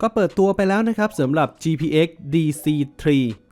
ก็เปิดตัวไปแล้วนะครับสำหรับ GPX DC3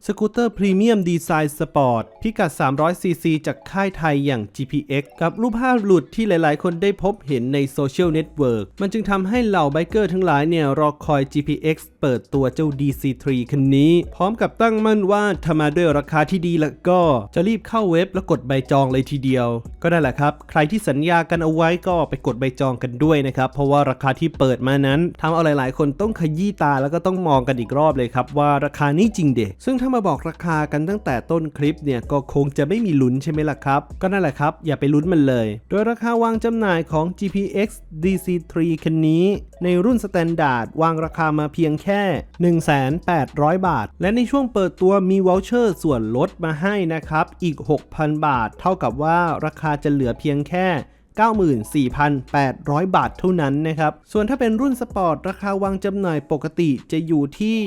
สกูตเตอร์พรีเมียมดีไซน์สปอร์ตพิกัด 300cc จากค่ายไทยอย่าง GPX กับรูปภาพหลุดที่หลายๆ คนได้พบเห็นในโซเชียลเน็ตเวิร์กมันจึงทำให้เหล่าไบเกอร์ทั้งหลายเนี่ย รอคอย GPX เปิดตัวเจ้า DC3 คันนี้ พร้อมกับตั้งมั่นว่าถ้ามาด้วยราคาที่ดีแล้วก็จะรีบเข้าเว็บแล้วกดใบจองเลยทีเดียว ก็ได้แหละครับ ใครที่สัญญากันเอาไว้ก็ไปกดใบจองกันด้วยนะครับเพราะว่าราคาที่เปิดมานั้นทำเอาหลาย ๆ คนต้องขยี้ตาแล้วก็ต้องมองกันอีกรอบเลยครับว่าราคานี้จริงเดะซึ่งถ้ามาบอกราคากันตั้งแต่ต้นคลิปเนี่ยก็คงจะไม่มีลุ้นใช่ไหมล่ะครับ ก็นั่นแหละครับ อย่าไปลุ้นมันเลย โดยราคาวางจำหน่ายของ GPX DC3 คันนี้ ในรุ่นสแตนดาร์ดวางราคามาเพียงแค่ 1,800 บาท และในช่วงเปิดตัวมีวอลเชอร์ส่วนลดมาให้นะครับ อีก 6,000 บาท เท่ากับว่าราคาจะเหลือเพียงแค่ 94,800 บาทเท่านั้นนะครับ ส่วนถ้าเป็นรุ่นสปอร์ตราคาวางจำหน่ายปกติจะอยู่ที่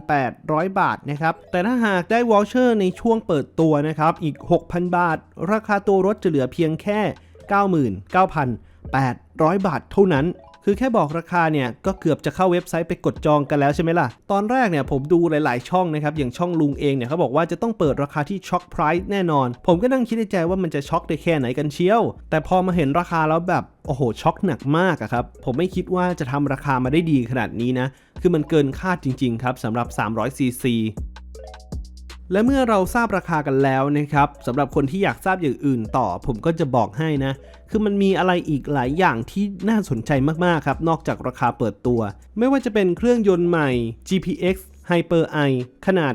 15,800 บาทนะครับ แต่ถ้าหากได้วอลเชอร์ในช่วงเปิดตัวนะครับ อีก 6,000 บาท ราคาตัวรถจะเหลือเพียงแค่ 99,800 บาทเท่านั้น คือแค่บอกราคาเนี่ยก็เกือบจะเข้าเว็บไซต์ไปกดจองกันแล้วใช่ไหมล่ะ ตอนแรกเนี่ยผมดูหลายๆ ช่องนะครับ อย่างช่องลุงเองเนี่ยเขาบอกว่าจะต้องเปิดราคาที่ช็อคไพรส์แน่นอน ผมก็นั่งคิดในใจว่ามันจะช็อคได้แค่ไหนกันเชียว แต่พอมาเห็นราคาแล้วแบบโอ้โหช็อกหนักมากอะครับ ผมไม่คิดว่าจะทำราคามาได้ดีขนาดนี้นะ คือมันเกินคาดจริง ๆ ครับสำหรับ 300ซีซี และเมื่อเราทราบราคากันแล้วนะครับสำหรับคนที่อยากทราบอย่างอื่นต่อ ผมก็จะบอกให้นะ คือมันมีอะไรอีกหลายอย่างที่น่าสนใจมากๆครับนอกจากราคาเปิดตัว ไม่ว่าจะเป็นเครื่องยนต์ใหม่ GPX Hyper i ขนาด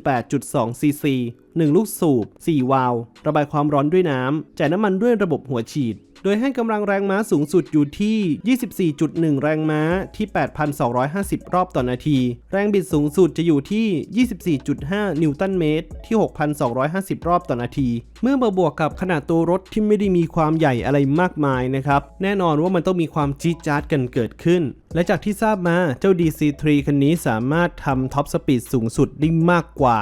278.2 cc 1 ลูกสูบ 4 วาล์วระบายความร้อนด้วยน้ำ จ่ายน้ำมันด้วยระบบหัวฉีด โดยให้กำลังแรงม้าสูงสุดอยู่ที่ 24.1 แรงม้าที่ 8,250 รอบต่อนาที แรงบิดสูงสุดจะอยู่ที่ 24.5 นิวตันเมตรที่ 6,250 รอบต่อนาที เมื่อมาบวกกับขนาดตัวรถที่ไม่ได้มีความใหญ่อะไรมากมายนะครับ แน่นอนว่ามันต้องมีความจี๊ดจ๊าดกันเกิดขึ้น และจากที่ทราบมาเจ้า DC3 คันนี้สามารถทำท็อปสปีดสูงสุดได้มากกว่า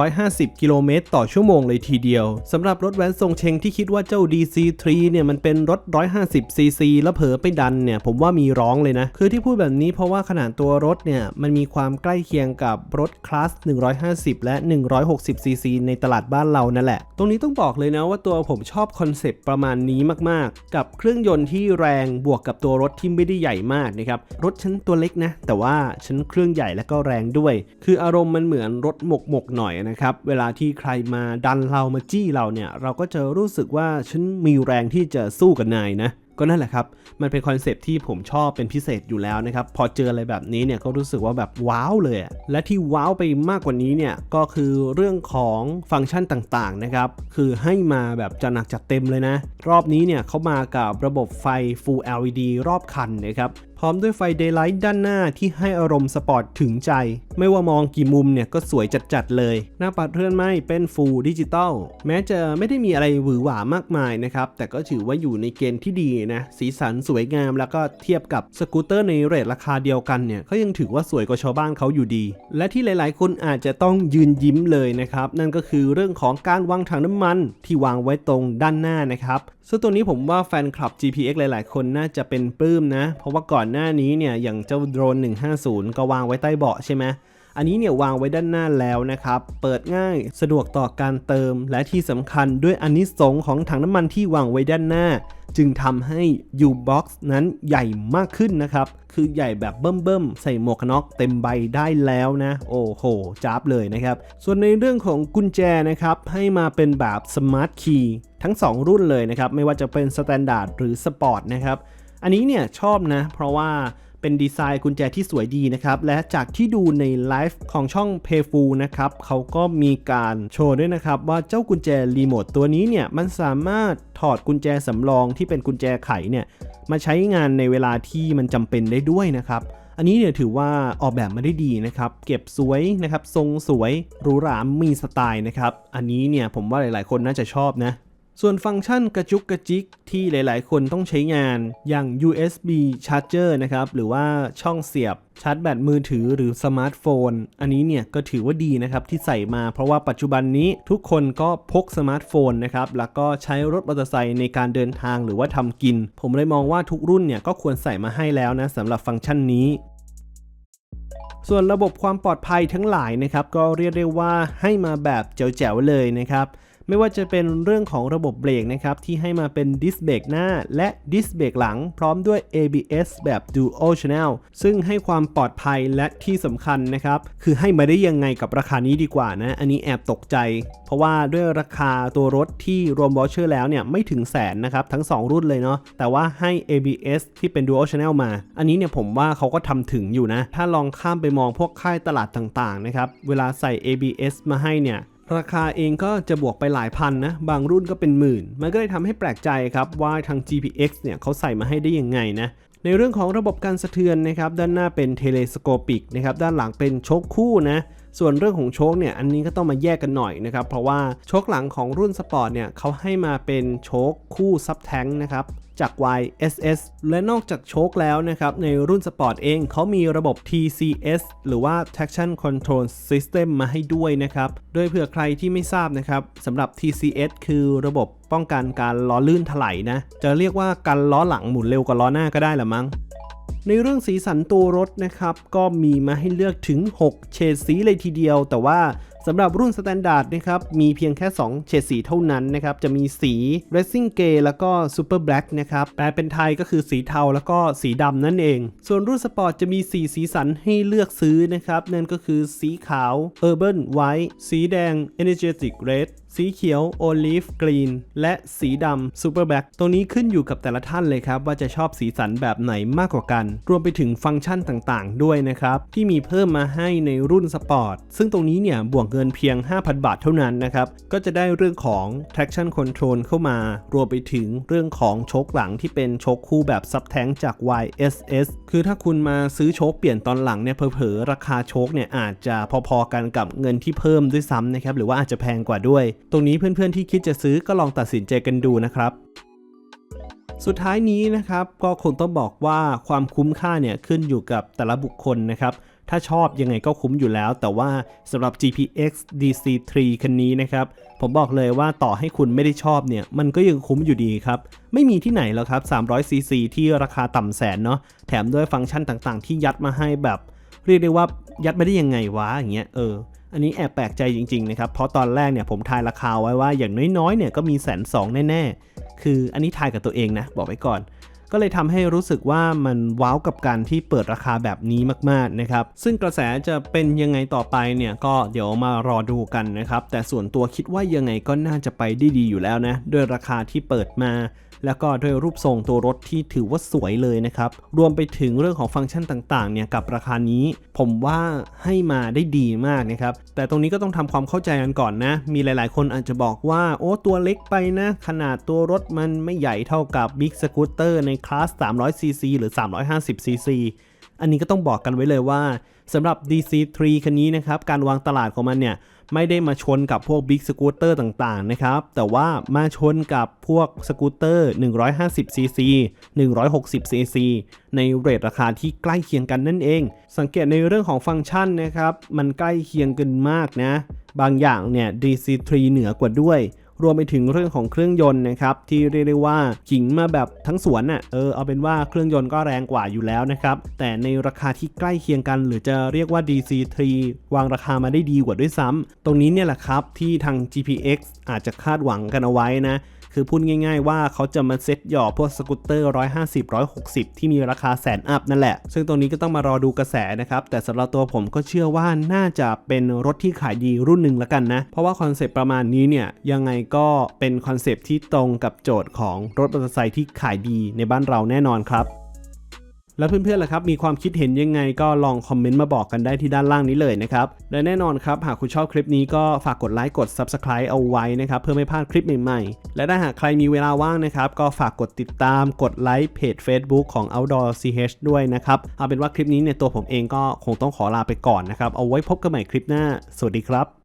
150 กิโลเมตรต่อชั่วโมงเลยทีเดียวสำหรับรถแว้นทรงเชงที่คิดว่าเจ้า DC3 เนี่ยมันเป็นรถ 150 cc แล้วเผลอไปดันเนี่ยผมว่ามีร้องเลยนะ คือที่พูดแบบนี้เพราะว่าขนาดตัวรถเนี่ยมันมีความใกล้เคียงกับรถคลาส 150 และ 160 cc ในตลาดบ้านเรานั่นแหละ ตรงนี้ต้องบอกเลยนะว่าตัวผมชอบคอนเซปต์ประมาณนี้มากๆ กับเครื่องยนต์ที่แรงบวกกับตัวรถที่ไม่ได้ใหญ่มากนะครับ รถฉันตัวเล็กนะ แต่ว่าฉันเครื่องใหญ่และก็แรงด้วย คืออารมณ์มันเหมือนรถหมกหมกหน่อยนะครับ เวลาที่ใครมาดันเรามาจี้เราเนี่ย เราก็จะรู้สึกว่าฉันมีแรงที่จะสู้กับนายนะ ก็นั่นแหละครับ มันเป็นคอนเซปที่ผมชอบเป็นพิเศษอยู่แล้วนะครับ พอเจออะไรแบบนี้เนี่ยก็รู้สึกว่าแบบว้าวเลย และที่ว้าวไปมากกว่านี้เนี่ยก็คือเรื่องของฟังก์ชันต่างๆนะครับ คือให้มาแบบจะหนักจัดเต็มเลยนะ รอบนี้เนี่ยเขามากับระบบไฟ Full LED รอบคันนะครับ ร้อมด้วยไฟ Daylight ด้านหน้าที่ให้อารมณ์สปอร์ตถึงใจ ไม่ว่ามองกี่มุมเนี่ยก็สวยจัดๆเลย หน้าปัดเรือนไม้เป็น Full Digital แม้จะไม่ได้มีอะไรหวือหวามากมายนะครับ แต่ก็ถือว่าอยู่ในเกณฑ์ที่ดีนะ สีสันสวยงามแล้วก็เทียบกับสกูตเตอร์ในเรทราคาเดียวกันเนี่ยก็ยังถือว่าสวยกว่าชาวบ้านเขาอยู่ดี และที่หลายๆ คนอาจจะต้องยืนยิ้มเลยนะครับ นั่นก็คือเรื่องของการวางถังน้ำมันที่วางไว้ตรงด้านหน้านะครับซึ่งตัวนี้ผมว่าแฟนคลับ GPX หลาย ๆ คนน่าจะเป็นปลื้มนะ เพราะว่าก่อนหน้านี้เนี่ยอย่างเจ้าโดรน 150 ก็วางไว้ใต้เบาะใช่ไหมอันนี้เนี่ยวางไว้ด้านหน้าแล้วนะครับ เปิดง่ายสะดวกต่อการเติม และที่สำคัญด้วยอันนี้สงของถังน้ำมันที่วางไว้ด้านหน้า จึงทำให้ U-Box นั้นใหญ่มากขึ้นนะครับ คือใหญ่แบบเบิ่มๆ ใส่หมวกกันน็อกเต็มใบได้แล้วนะ โอ้โหจ้าบเลยนะครับ ส่วนในเรื่องของกุญแจนะครับ ให้มาเป็นแบบ Smart Key ทั้ง 2 รุ่นเลยนะครับ ไม่ว่าจะเป็น Standard หรือ Sport นะครับ อันนี้เนี่ยชอบนะ เพราะว่าเป็นดีไซน์กุญแจที่สวยดีนะครับ และจากที่ดูในไลฟ์ของช่อง Payful นะครับเขาก็มีการโชว์ด้วยนะครับ ว่าเจ้ากุญแจรีโมทตัวนี้เนี่ยมันสามารถถอดกุญแจสำรองที่เป็นกุญแจไขเนี่ยมาใช้งานในเวลาที่มันจำเป็นได้ด้วยนะครับอันนี้เนี่ยถือว่าออกแบบมาได้ดีนะครับ เก็บสวยนะครับ ทรงสวยหรูหรามีสไตล์นะครับ อันนี้เนี่ยผมว่าหลายๆ คนน่าจะชอบนะ ส่วนฟังก์ชันกระจุกกระจิกที่หลายๆ คนต้องใช้งานอย่าง USB charger นะครับ หรือว่าช่องเสียบชาร์จแบตมือถือหรือสมาร์ทโฟน อันนี้เนี่ยก็ถือว่าดีนะครับที่ใส่มาเพราะว่าปัจจุบันนี้ทุกคนก็พกสมาร์ทโฟนนะครับ แล้วก็ใช้รถมอเตอร์ไซค์ในการเดินทางหรือว่าทำกิน ผมเลยมองว่าทุกรุ่นเนี่ยก็ควรใส่มาให้แล้วนะสำหรับฟังก์ชันนี้ส่วนระบบความปลอดภัยทั้งหลายนะครับ ก็เรียกได้ว่าให้มาแบบแจ๋วๆเลยนะครับ ไม่ว่าจะเป็นเรื่องของระบบเบรกนะครับที่ให้มาเป็นดิสเบรกหน้าและดิสเบรกหลัง พร้อมด้วย ABS แบบ Dual Channel ซึ่งให้ความปลอดภัยและที่สำคัญนะครับ คือให้มาได้ยังไงกับราคานี้ดีกว่านะ อันนี้แอบตกใจ เพราะว่าด้วยราคาตัวรถที่รวมวอชเชอร์แล้วเนี่ยไม่ถึงแสนนะครับ ทั้ง 2 รุ่นเลยเนาะแต่ว่าให้ ABS ที่เป็น Dual Channel มา อันนี้เนี่ยผมว่าเขาก็ทำถึงอยู่นะ ถ้าลองข้ามไปมองพวกค่ายตลาดต่างๆนะครับเวลาใส่ ABS มาให้เนี่ย ราคาเองก็จะบวกไปหลายพันนะ บางรุ่นก็เป็นหมื่น มันก็เลยทำให้แปลกใจครับว่าทาง GPX เนี่ยเขาใส่มาให้ได้ยังไงนะในเรื่องของระบบการสะเทือนนะครับด้านหน้าเป็นเทเลสโคปิกนะครับด้านหลังเป็นโชคคู่นะส่วนเรื่องของโชคเนี่ยอันนี้ก็ต้องมาแยกกันหน่อยนะครับเพราะว่าโชคหลังของรุ่นสปอร์ตเนี่ยเขาให้มาเป็นโชคคู่ซับแทงนะครับ จาก YSS และนอกจากโชคแล้วนะครับในรุ่นสปอร์ตเองเขามีระบบ TCS หรือว่า Traction Control System มาให้ด้วยนะครับ โดยเผื่อใครที่ไม่ทราบนะครับสำหรับ TCS คือระบบป้องกันการล้อลื่นถลายนะ จะเรียกว่าการล้อหลังหมุนเร็วกว่าล้อหน้าก็ได้ละมั้งในเรื่องสีสันตัวรถนะครับ ก็มีมาให้เลือกถึง 6 เฉดสีเลยทีเดียว แต่ว่า สำหรับรุ่นสแตนดาร์ดนะครับมีเพียงแค่ 2 เฉดสีเท่านั้นนะครับจะมีสี Racing Grey แล้วก็ Super Black นะครับแปลเป็นไทยก็คือสีเทาแล้วก็สีดำนั่นเอง ส่วนรุ่นสปอร์ตจะมี 4 สีสันให้เลือกซื้อนะครับนั่นก็คือสีขาว Urban White สีแดง Energetic Red สีเขียว Olive Green และสีดำ Super Black ตรงนี้ขึ้นอยู่กับแต่ละท่านเลยครับ ว่าจะชอบสีสันแบบไหนมากกว่ากัน รวมไปถึงฟังก์ชันต่างๆ ด้วยนะครับ ที่มีเพิ่มมาให้ในรุ่นสปอร์ตซึ่งตรงนี้เนี่ยบวกเงินเพียง 5,000 บาทเท่านั้นนะครับ ก็จะได้เรื่องของ traction control เข้ามา รวมไปถึงเรื่องของโชคหลังที่เป็นโชคคู่แบบซับแทงจาก YSS คือถ้าคุณมาซื้อโชคเปลี่ยนตอนหลังเนี่ยเผลอๆราคาโชคเนี่ยอาจจะพอๆกันกับเงินที่เพิ่มด้วยซ้ำนะครับหรือว่าอาจจะแพงกว่าด้วยตรงนี้เพื่อนๆที่คิดจะซื้อก็ลองตัดสินใจกันดูนะครับ สุดท้ายนี้นะครับก็คงต้องบอกว่าความคุ้มค่าเนี่ยขึ้นอยู่กับแต่ละบุคคลนะครับถ้าชอบยังไงก็คุ้มอยู่แล้ว แต่ว่าสำหรับ GPX DC3 คันนี้นะครับ ผมบอกเลยว่าต่อให้คุณไม่ได้ชอบเนี่ย มันก็ยังคุ้มอยู่ดีครับ ไม่มีที่ไหนแล้วครับ 300cc ที่ราคาต่ำแสนเนาะแถมด้วยฟังก์ชันต่างๆ ที่ยัดมาให้แบบ เรียกได้ว่ายัดไม่ได้ยังไงวะอย่างเงี้ยเอออันนี้แอบแปลกใจจริงๆนะครับ เพราะตอนแรกเนี่ยผมทายราคาไว้ว่าอย่างน้อยๆเนี่ยก็มีแสนสองแน่ๆ คืออันนี้ทายกับตัวเองนะ บอกไว้ก่อน ก็เลยทำให้รู้สึกว่ามันว้าวกับการที่เปิดราคาแบบนี้มากๆนะครับซึ่งกระแสจะเป็นยังไงต่อไปเนี่ยก็เดี๋ยวมารอดูกันนะครับแต่ส่วนตัวคิดว่ายังไงก็น่าจะไปได้ดีอยู่แล้วนะด้วยราคาที่เปิดมาแล้วก็ด้วยรูปทรงตัวรถที่ถือว่าสวยเลยนะครับ รวมไปถึงเรื่องของฟังก์ชันต่างๆ เนี่ยกับราคานี้ ผมว่าให้มาได้ดีมากนะครับ แต่ตรงนี้ก็ต้องทำความเข้าใจกันก่อนนะ มีหลายๆ คนอาจจะบอกว่า โอ้ตัวเล็กไปนะ ขนาดตัวรถมันไม่ใหญ่เท่ากับ Big Scooter ในคลาส 300cc หรือ 350cc อันนี้ก็ต้องบอกกันไว้เลยว่าสำหรับ DC3 คันนี้นะครับ การวางตลาดของมันเนี่ย ไม่ได้มาชนกับพวกบิ๊กสกูตเตอร์ต่างๆนะครับ แต่ว่ามาชนกับพวกสกูตเตอร์ 150cc 160cc ในเรทราคาที่ใกล้เคียงกันนั่นเอง สังเกตในเรื่องของฟังก์ชันนะครับ มันใกล้เคียงกันมากนะ บางอย่างเนี่ย DC3 เหนือกว่าด้วย รวมไปถึงเรื่องของเครื่องยนต์นะครับที่เรียกได้ว่าขิงมาแบบทั้งสวนน่ะเออเอาเป็นว่าเครื่องยนต์ก็แรงกว่าอยู่แล้วนะครับแต่ในราคาที่ใกล้เคียงกัน หรือจะเรียกว่า DC3 วางราคามาได้ดีกว่าด้วยซ้ำตรงนี้เนี่ยแหละครับที่ทาง GPX อาจจะคาดหวังกันเอาไว้นะ คือพูดง่าย ๆ ว่าเขาจะมาเซ็ตหย่อพวกสกูตเตอร์ 150 160 ที่มีราคาแสนอัพนั่นแหละ ซึ่งตรงนี้ก็ต้องมารอดูกระแสนะครับ แต่สำหรับตัวผมก็เชื่อว่าน่าจะเป็นรถที่ขายดีรุ่นหนึ่งละกันนะ เพราะว่าคอนเซปต์ประมาณนี้เนี่ยยังไงก็เป็นคอนเซปต์ที่ตรงกับโจทย์ของรถมอเตอร์ไซค์ที่ขายดีในบ้านเราแน่นอนครับ แล้วเพื่อนๆล่ะครับมีความคิดเห็นยังไงก็ลองคอมเมนต์มาบอกกันได้ที่ด้านล่างนี้เลยนะครับและแน่นอนครับหากคุณชอบคลิปนี้ก็ฝากกดไลค์กด Subscribe เอาไว้นะครับเพื่อไม่พลาดคลิปใหม่ๆ และถ้าหากใครมีเวลาว่างนะครับก็ฝากกดติดตามกดไลค์เพจ Facebook ของ Outdoor CH ด้วยนะครับเอาเป็นว่าคลิปนี้เนี่ยตัวผมเองก็คงต้องขอลาไปก่อนนะครับเอาไว้พบกันใหม่คลิปหน้า สวัสดีครับ